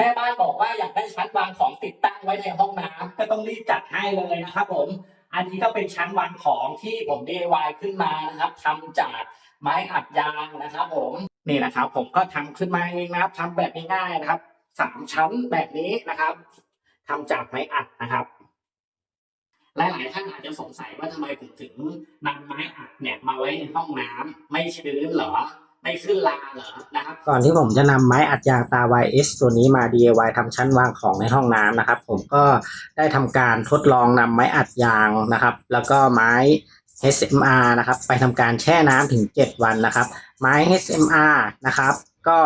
แม่บ้านบอกว่าอยากได้ชั้นวางของติดตั้งไว้ในห้องน้ำก็ต้องรีบจัดให้เลยนะครับผม อันนี้ก็เป็นชั้นวางของที่ผม DIY ขึ้นมานะครับทำจากไม้อัดยางนะครับ ผมนี่นะครับ ผมก็ทำขึ้นมาเองนะครับทำแบบง่ายๆนะครับสามชั้นแบบนี้นะครับทำจากไม้อัดนะครับหลายๆท่านอาจจะสงสัยว่าทำไมผมถึงนำไม้อัดเนี่ยมาไว้ในห้องน้ำไม่ชื้นเหรอ ไม่ขึ้นลาเหรอนะครับ ก่อนที่ผมจะนำไม้อัดยางตา YS ตัวนี้มา DIY ทำชั้นวางของในห้องน้ำนะครับ ผมก็ได้ทำการทดลองนำไม้อัดยางนะครับ แล้วก็ไม้ HMR นะครับ ไปทำการแช่น้ำถึง 7 วันนะครับ ไม้ HMR นะครับ ก็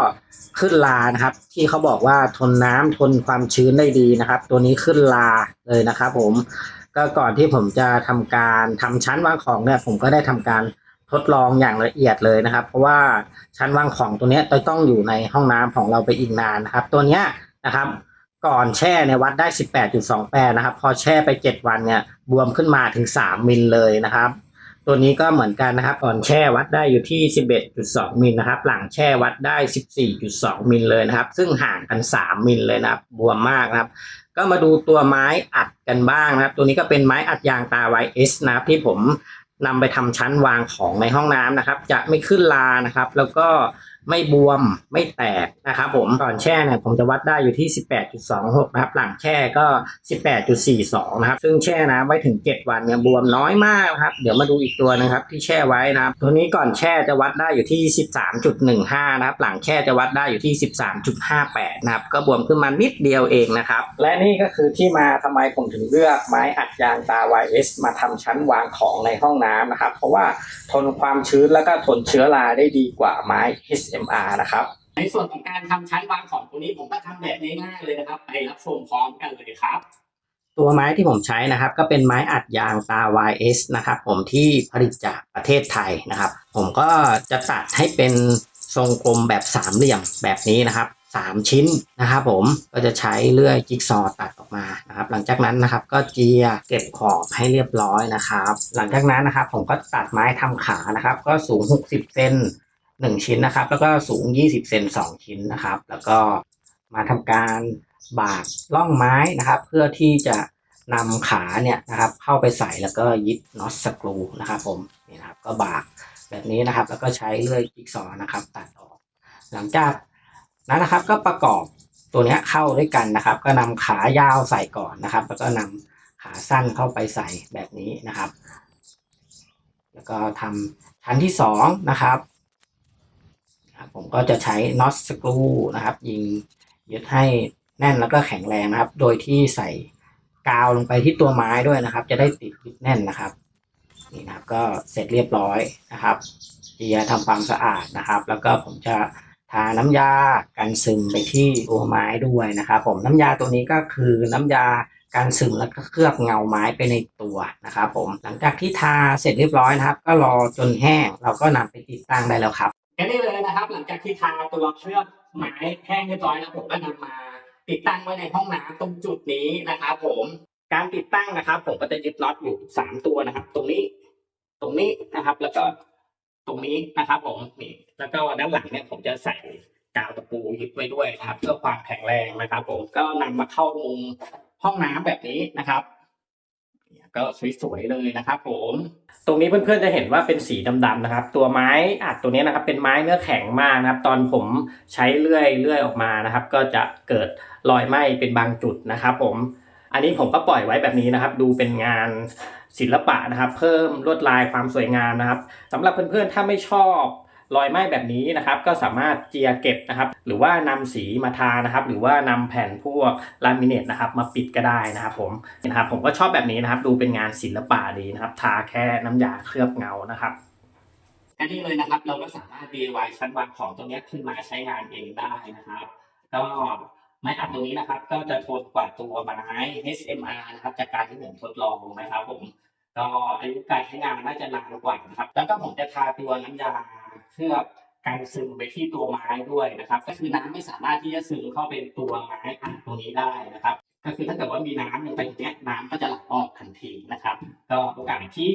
ขึ้นลานะครับ ที่เขาบอกว่าทนน้ำทนความชื้นได้ดีนะครับ ตัวนี้ขึ้นลาเลยนะครับ ผมก็ก่อนที่ผมจะทำการทำชั้นวางของเนี่ยผมก็ได้ทำการ ทดลองอย่างละเอียดเลยนะครับ เพราะว่าชั้นวางของตัวนี้ต้องอยู่ในห้องน้ำของเราไปอีกนานนะครับ ตัวเนี้ยนะครับ ก่อนแช่ในยวัดได้ 18.28 นะครับ พอแช่ไป 7 วันเนี่ยบวมขึ้นมาถึง 3 มิลเลยนะครับ ตัวนี้ก็เหมือนกันนะครับ ก่อนแช่วัดได้อยู่ที่ 11.2 มิลนะครับ หลังแช่วัดได้ 14.2 มิลเลยนะครับ ซึ่งห่างกัน 3 มิลเลยนะครับ บวมมากนะครับก็มาดูตัวไม้อัดกันบ้างนะครับ ตัวนี้ก็เป็นไม้อัดยางตา YS นะครับที่ผม นำไปทำชั้นวางของในห้องน้ำนะครับ จะไม่ขึ้นลานะครับ แล้วก็ ไม่บวมไม่แตกนะครับผมก่อนแช่เนี่ยผมจะวัดได้อยู่ที่ 18.26 นะครับ หลังแช่ก็ 18.42 นะครับ ซึ่งแช่น้ำไว้ถึง 7 วันเนี่ยบวมน้อยมากครับ เดี๋ยวมาดูอีกตัวนะครับที่แช่ไว้นะครับ ตัวนี้ก่อนแช่จะวัดได้อยู่ที่ 13.15 นะครับ หลังแช่จะวัดได้อยู่ที่ 13.58 นะครับ ก็บวมขึ้นมานิดเดียวเองนะครับ และนี่ก็คือที่มาทำไมผมถึงเลือกไม้อัดยางตา YS มาทำชั้นวางของในห้องน้ำนะครับ เพราะว่าทนความชื้นแล้วก็ทนเชื้อราได้ดีกว่าไม้ HMR นะครับ ในส่วนของการทำชั้นวางของตัวนี้ผมก็ทำแบบง่ายๆเลยนะครับ ไปรับชมพร้อมกันเลยครับ ตัวไม้ที่ผมใช้นะครับ ก็เป็นไม้อัดยางตา YS นะครับ ผมที่ผลิตจากประเทศไทยนะครับ ผมก็จะตัดให้เป็นทรงกลมแบบสามเหลี่ยมแบบนี้นะครับสามชิ้นนะครับผมก็จะใช้เลื่อยจิ๊กซอว์ตัดออกมานะครับ หลังจากนั้นนะครับก็เจียเก็บขอบให้เรียบร้อยนะครับ หลังจากนั้นนะครับผมก็ตัดไม้ทำขานะครับ ก็สูง 60เซน หนึ่งชิ้นนะครับ แล้วก็สูง 20 เซนสองชิ้นนะครับ แล้วก็มาทำการบากล่องไม้นะครับ เพื่อที่จะนำขาเนี่ยนะครับ เข้าไปใส่แล้วก็ยึดน็อตสกรูนะครับ ผมนี่นะครับ ก็บากแบบนี้นะครับ แล้วก็ใช้เลื่อยจิ๊กซอว์นะครับ ตัดออก หลังจากนั้นนะครับ ก็ประกอบตัวเนี้ยเข้าด้วยกันนะครับ ก็นำขายาวใส่ก่อนนะครับ แล้วก็นำขาสั้นเข้าไปใส่แบบนี้นะครับ แล้วก็ทำชั้นที่สองนะครับ ผมก็จะใช้น็อตสกรูนะครับ ยิงยึดให้แน่นแล้วก็แข็งแรงนะครับ โดยที่ใส่กาวลงไปที่ตัวไม้ด้วยนะครับ จะได้ติดยึดแน่นนะครับนี่นะครับก็เสร็จเรียบร้อยนะครับเจียทำความสะอาดนะครับ แล้วก็ผมจะทาน้ำยากันซึมไปที่ตัวไม้ด้วยนะครับ ผมน้ำยาตัวนี้ก็คือน้ำยาการซึมแล้วก็เคลือบเงาไม้ไปในตัวนะครับผมหลังจากที่ทาเสร็จเรียบร้อยนะครับ ก็รอจนแห้งเราก็นำไปติดตั้งได้แล้วครับ แค่นี้เลยนะครับ หลังจากที่ทาตัวเคลือบไม้แห้งเรียบร้อยแล้วผมก็นำมาติดตั้งไว้ในห้องน้ำตรงจุดนี้นะครับผมการติดตั้งนะครับ ผมก็จะยึดน็อตอยู่สามตัวนะครับ ตรงนี้ตรงนี้นะครับ แล้วก็ตรงนี้นะครับ ผมนี่แล้วก็ด้านหลังเนี่ยผมจะใส่กาวตะปูยึดไว้ด้วยนะครับ เพื่อความแข็งแรงนะครับ ผมก็นำมาเข้ามุมห้องน้ำแบบนี้นะครับ ก็สวยๆเลยนะครับผมตรงนี้เพื่อนๆจะเห็นว่าเป็นสีดำๆนะครับ ตัวไม้อัดตัวนี้นะครับเป็นไม้เนื้อแข็งมากนะครับ ตอนผมใช้เลื่อยเลื่อยออกมานะครับ ก็จะเกิดรอยไหม้เป็นบางจุดนะครับผมอันนี้ผมก็ปล่อยไว้แบบนี้นะครับ ดูเป็นงานศิลปะนะครับ เพิ่มลวดลายความสวยงามนะครับสำหรับเพื่อนๆถ้าไม่ชอบ รอยไหม้แบบนี้นะครับก็สามารถเจียเก็บนะครับ หรือว่านำสีมาทานะครับ หรือว่านำแผ่นพวกลามิเนตนะครับ มาปิดก็ได้นะครับผมนะครับผมก็ชอบแบบนี้นะครับ ดูเป็นงานศิลปะดีนะครับ ทาแค่น้ำยาเคลือบเงานะครับแค่นี้เลยนะครับ เราก็สามารถ DIY ชั้นวางของตรงนี้ขึ้นมาใช้งานเองได้นะครับก็ไม้อัดตรงนี้นะครับ ก็จะทนกว่าตัวไม้ HMR นะครับ จากการที่ผมทดลองนะครับผมก็อายุการใช้งานน่าจะนานกว่านะครับ แล้วก็ผมจะทาตัวน้ำยา เคลือบกันซึมไปที่ตัวไม้ด้วยนะครับ ก็คือน้ำไม่สามารถที่จะซึมเข้าเป็นตัวไม้อัดตรงนี้ได้นะครับ ก็คือถ้าเกิดว่ามีน้ำลงไปอย่างเนี้ยน้ำก็จะไหลออกทันทีนะครับ ก็โอกาสที่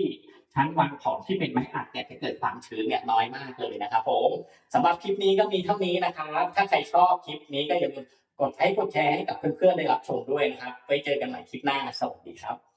ชั้นวางของที่เป็นไม้อัดเนี่ยจะเกิดความชื้นเนี่ยน้อยมากเลยนะครับผมสำหรับคลิปนี้ก็มีเท่านี้นะครับ ถ้าใครชอบคลิปนี้ก็อย่าลืมกดไลค์กดแชร์ให้กับเพื่อนๆได้รับชมด้วยนะครับไว้เจอกันใหม่คลิปหน้าสวัสดีครับ